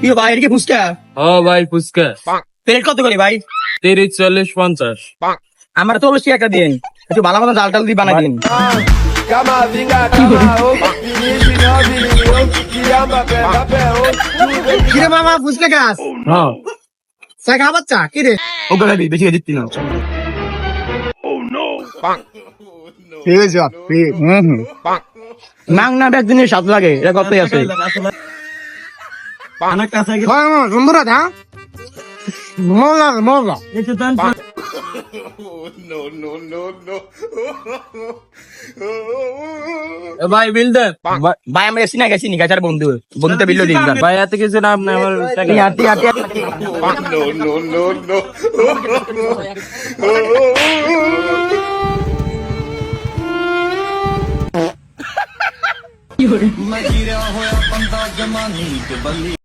কি গো ভাই এটা কি ফুচকা। ও ভাই ফুচকা। প্লেট কত করে ভাই? তিরিশ চল্লিশ পঞ্চাশ। আমার তো অবশ্যই একটা দিন। একটু ভালো মতো ডাল টাল দিয়ে বানাই দিন। কিরে মামা ফুচকা গাছ হ্যাঁ। চা খা বাচ্চা কি রে? ও গলা বেশি করে দিচ্ছি না ঠিক আছে বাপ, ঠিক আছে। হুম হুম। মাং না একদিনের স্বাদ লাগে এটা কতই আছে হ্যাঁ, হ্যাঁ, সুন্দর আছে হ্যাঁ মজা মজা এ ভাই বিল দেন ভাই আমরা এসি না গেছি নি গাছার বন্ধু বন্ধুতে বিল্লো দিন ভাই এত কিছু না আপনি আমার টাকা হাঁটি হাঁটি no no no no.